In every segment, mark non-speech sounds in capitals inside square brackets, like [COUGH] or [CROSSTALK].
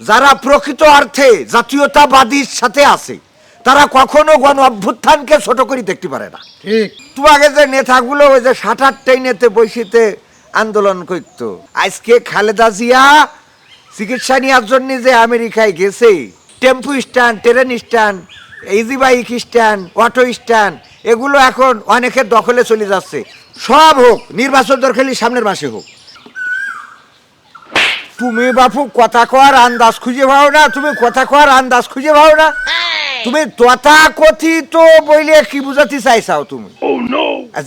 যারা প্রকৃত অর্থে জাতীয়তাবাদীর সাথে আছে তারা কখনো গণ অভ্যুত্থানকে ছোট করে দেখতে পারে না। ঠিক। আগে যে নেতাগুলো ওই যে সাঁটার ট্রেনেতে বৈশিতে আন্দোলন করতো আজকে খালেদা জিয়া চিকিৎসা নেওয়ার জন্য যে আমেরিকায় গেছে tempo stand train stand easy bike stand auto stand এগুলো এখন অনেকের দখলে চলে যাচ্ছে। সব হোক নির্বাচন দরকারি সামনের মাসে হোক। তুমি বাপু কথা কর আন্দাজ খুঁজে পাও না তুমি কথা কর আন্দাজ খুঁজে পাও না। তুমি তথা কথিত বইলে কি বুঝাতে চাইছাও তুমি?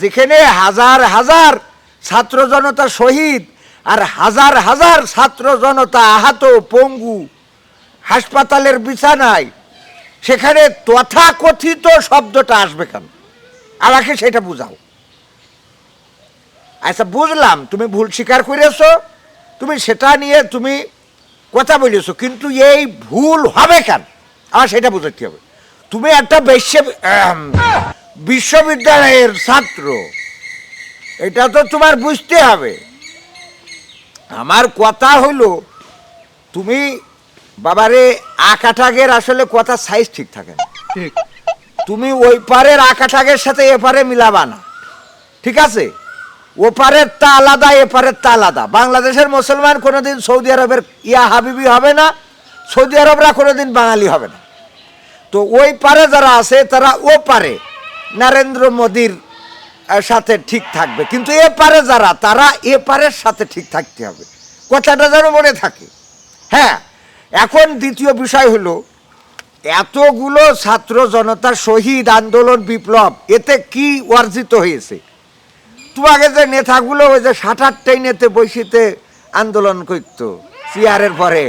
যেখানে হাজার হাজার ছাত্র জনতা শহীদ আর হাজার হাজার ছাত্র জনতা আহত পঙ্গু হাসপাতালের বিছানায় সেখানে তথা কথিত শব্দটা আসবে কেন? আমাকে সেটা বুঝাও। আচ্ছা বুঝলাম তুমি ভুল স্বীকার করেছ। তুমি সেটা নিয়ে তুমি কথা বলেছ কিন্তু এই ভুল হবে কেন? আর সেটা বুঝাতে হবে। তুমি একটা বিশ্ব বিশ্ববিদ্যালয়ের ছাত্র এটা তো তোমার বুঝতে হবে। আমার কথা হলো তুমি বাবারে আকাঠাগের আসলে কথা সাইজ ঠিক থাকে না। ঠিক। তুমি ওই পারের আকাঠাগের সাথে এপারে মিলাবা না। ঠিক আছে? ওপারের তা আলাদা এপারের তা আলাদা। বাংলাদেশের মুসলমান কোনোদিন সৌদি আরবের ইয়া হাবিবি হবে না, সৌদি আরবরা কোনোদিন বাঙালি হবে না। তো ওই পারে যারা আছে, তারা ও পারে নরেন্দ্র মোদির সাথে ঠিক থাকবে। কিন্তু এ পারে যারা, তারা এ পারের সাথে ঠিক থাকতে হবে। কথাটা যেন মনে থাকে। হ্যাঁ এখন দ্বিতীয় বিষয় হলো, এতগুলো ছাত্র জনতা শহীদ আন্দোলন বিপ্লব, এতে কি অর্জিত হয়েছে? তোমাকে যে নেতাগুলো ওই যে সাঁটার ট্রেনেতে বসিতে আন্দোলন করতো চেয়ারের পরে।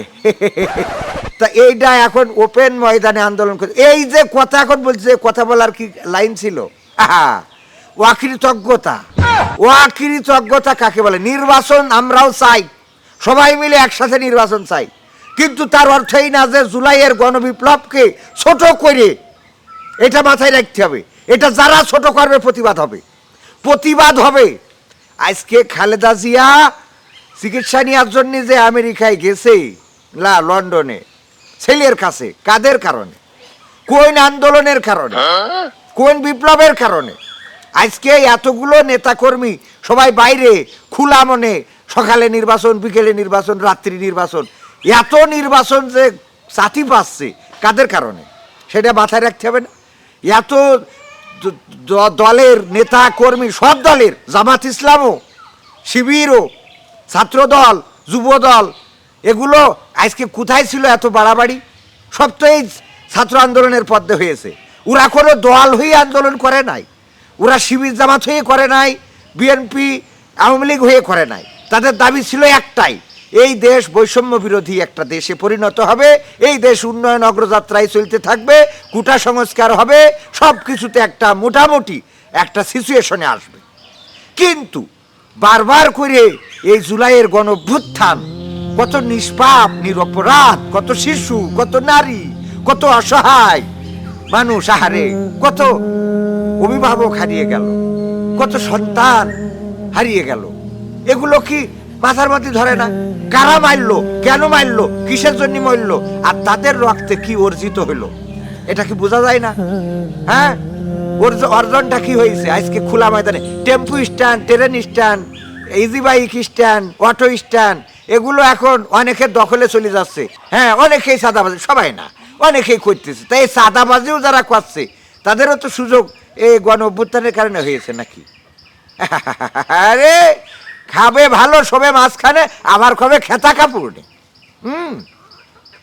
তা এইটা এখন ওপেন ময়দানে আন্দোলন করছে। এই যে কথা এখন বলছে কথা বলার কি লাইন ছিল? ওয়াকৃতজ্ঞতা। ওয়াকৃতজ্ঞতা কাকে বলে? নির্বাচন আমরাও চাই। সবাই মিলে একসাথে নির্বাচন চাই। কিন্তু তার অর্থ এই না যে জুলাইয়ের গণবিপ্লবকে ছোট করে এটা মাথায় রাখতে হবে। এটা যারা ছোট করবে, প্রতিবাদ হবে। প্রতিবাদ হবে। আজকে খালেদা জিয়া চিকিৎসা নেওয়ার জন্য যে আমেরিকায় গেছে লা লন্ডনে, ছেলের কাছে, কাদের কারণে? কোন আন্দোলনের কারণে? কোন বিপ্লবের কারণে? আজকে এতগুলো নেতাকর্মী সবাই বাইরে, খোলা মনে, সকালে নির্বাচন, বিকেলে নির্বাচন, রাত্রি নির্বাচন, এত নির্বাচন যে চাতি পাচ্ছে কাদের কারণে? সেটা মাথায় রাখতে হবে না। এত দলের নেতা, কর্মী, সব দলের, জামাত ইসলামও, শিবিরও, ছাত্রদল, যুবদল, এগুলো আজকে কোথায় ছিল এত বাড়াবাড়ি? সব তো এই ছাত্র আন্দোলনের পদ্মে হয়েছে। ওরা কোনো দল হয়ে আন্দোলন করে নাই। ওরা শিবির জামাত হয়ে করে নাই, বিএনপি, আওয়ামী লীগ হয়ে করে নাই। তাদের দাবি ছিল একটাই এই দেশ বৈষম্য বিরোধী একটা দেশে পরিণত হবে, এই দেশ উন্নয়ন অগ্রযাত্রায় চলতে থাকবে, কুটা সংস্কার হবে সব কিছুতে একটা মোটামুটি একটা সিচুয়েশনে আসবে। কিন্তু বারবার করে এই জুলাইয়ের গণভ্যুত্থান, কত নিষ্পাপ, নিরপরাধ, কত শিশু, কত নারী, কত অসহায় মানুষ, আহারে, কত অভিভাবক হারিয়ে গেল, কত সন্তান হারিয়ে গেল। এগুলো কি মাথার মধ্যে ধরে না। কারা মারলো? কেন মারলো? কিসের জন্য মারলো? আর তাদের রক্তে কি অর্জিত হলো? এটা কি বোঝা যায় না? হ্যাঁ? অর্জনটা কি হয়েছে? আজকে খোলা ময়দানে। Tempo stand, train stand easy bike stand auto stand, এগুলো এখন অনেকের দখলে চলে যাচ্ছে। হ্যাঁ অনেকেই সাদাবাজি, সবাই না। অনেকেই করতেছে। তাই এই সাদাবাজিও যারা করছে, তাদেরও তো সুযোগ এই গণ অভ্যুত্থানের কারণে হয়েছে নাকি? [LAUGHS] আরে! খাবে ভালো শোবে মাঝখানে আবার কবে খেতা কাপড় নেই। হুম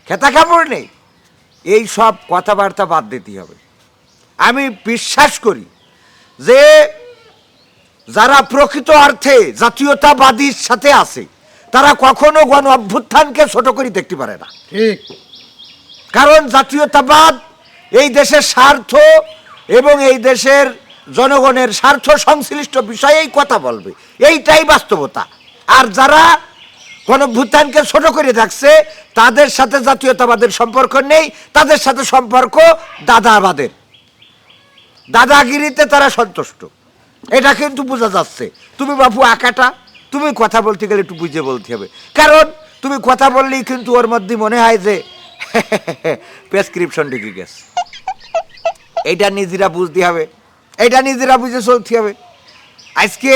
খেতা কাপড় নেই। এই সব কথাবার্তা বাদ দিতে হবে। আমি বিশ্বাস করি যে যারা প্রকৃত অর্থে জাতীয়তাবাদীর সাথে আছে তারা কখনো গণ অভ্যুত্থানকে ছোট করে দেখতে পারে না। ঠিক। কারণ জাতীয়তাবাদ এই দেশের স্বার্থ এবং এই দেশের জনগণের স্বার্থ সংশ্লিষ্ট বিষয়েই কথা বলবে। এইটাই বাস্তবতা। আর যারা গণভূতানকে ছোট করে থাকছে তাদের সাথে জাতীয়তাবাদের সম্পর্ক নেই, তাদের সাথে সম্পর্ক দাদাবাদের। দাদাগিরিতে তারা সন্তুষ্ট। এটা কিন্তু বোঝা যাচ্ছে। তুমি বাপু আঁকাটা তুমি কথা বলতে গেলে একটু বুঝে বলতে হবে। কারণ তুমি কথা বললেই কিন্তু ওর মধ্যে মনে হয় যে, [LAUGHS] প্রেসক্রিপশন ঢুকে গেছে। এইটা নিজেরা বুঝতে হবে। এইটা নিজেরা বুঝে চলতে হবে। আজকে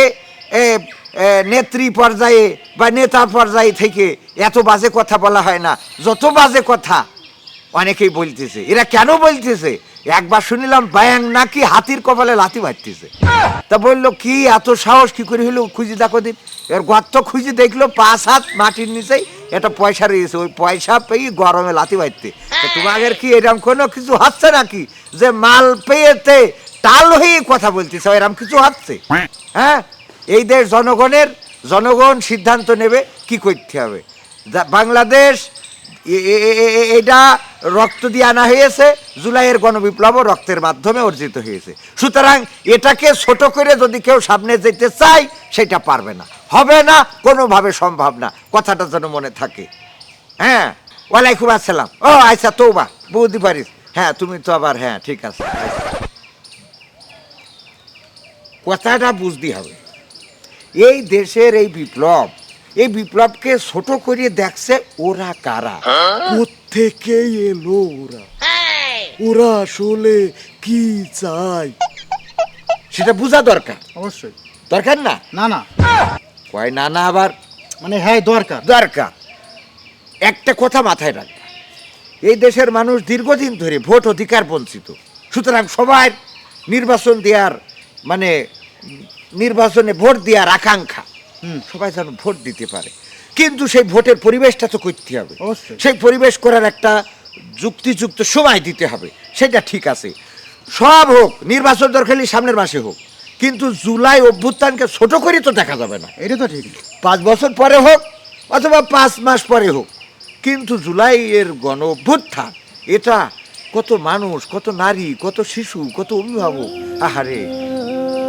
নেত্রী পর্যায়ে বা নেতা পর্যায়ে থেকে এত বাজে কথা বলা হয় না। যত বাজে কথা অনেকেই বলতেছে। এরা কেন বলতেছে? একবার শুনিলাম ব্যাং নাকি হাতির কপালে লাথি মারতেছে। তা বলল, কি এত সাহস, কি করে হলো? খুঁজে দেখো দিন। এর গর্ত খুঁজে দেখল, পাঁচ হাত মাটির নিচেই এটা পয়সা রয়েছে। ওই পয়সা পেয়ে গরমে লাথি মারতে। তোমাদের কি এরকম কোনো কিছু হচ্ছে নাকি? যে মাল পেয়েতে টাল হয়ে কথা বলতেছে এরকম কিছু হচ্ছে হ্যাঁ? এই দেশ জনগণের জনগণ সিদ্ধান্ত নেবে কি করতে হবে। বাংলাদেশ এটা রক্ত দিয়ে আনা হয়েছে জুলাইয়ের গণবিপ্লবও রক্তের মাধ্যমে অর্জিত হয়েছে। সুতরাং এটাকে ছোট করে যদি কেউ সামনে যেতে চায় সেটা পারবে না। হবে না কোনোভাবে সম্ভব না। কথাটা যেন মনে থাকে। হ্যাঁ? ওয়ালাইকুম আসসালাম। ও আচ্ছা তৌবা বৌদি পারিস। হ্যাঁ তুমি তো আবার হ্যাঁ ঠিক আছে। কথাটা বুঝতে হবে। এই দেশের এই বিপ্লব এই বিপ্লবকে ছোট করে দেখছে ওরা কারা? থেকে এলো ওরা? ওরা আসলে কি চায়? সেটা বোঝা দরকার। অবশ্যই। দরকার না? না না। কয় না না আবার? মানে হ্যাঁ দরকার। দরকার। একটা কথা মাথায় রাখবে। এই দেশের মানুষ দীর্ঘদিন ধরে ভোট অধিকার বঞ্চিত। সুতরাং সবাই নির্বাচন দেওয়ার মানে নির্বাচনে ভোট দেওয়ার আকাঙ্ক্ষা। হুম। সবাই যেন ভোট দিতে পারে। কিন্তু সেই ভোটের পরিবেশটা তো করতে হবে। সেই পরিবেশ করার একটা যুক্তিযুক্ত সময় দিতে হবে। সেটা ঠিক আছে। সব হোক নির্বাচন দরকার সামনের মাসে হোক। কিন্তু জুলাই অভ্যুত্থানকে ছোট করে তো দেখা যাবে না। এটা তো ঠিক। পাঁচ বছর পরে হোক অথবা পাঁচ মাস পরে হোক। কিন্তু জুলাই এর গণ অভ্যুত্থান এটা কত মানুষ কত নারী কত শিশু কত অভিভাবক। আহারে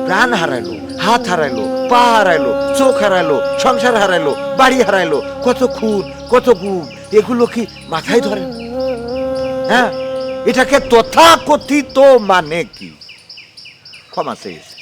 প্রাণ হারাইলো, হাত হারাইলো, পা হারাইলো, চোখ হারাইলো, সংসার হারাইলো, বাড়ি হারাইলো। কত খুন, কত গুম, এগুলো কি মাথায় ধরে হ্যাঁ? এটাকে তথাকথিত মানে কি? ক্ষমা চেয়েছে।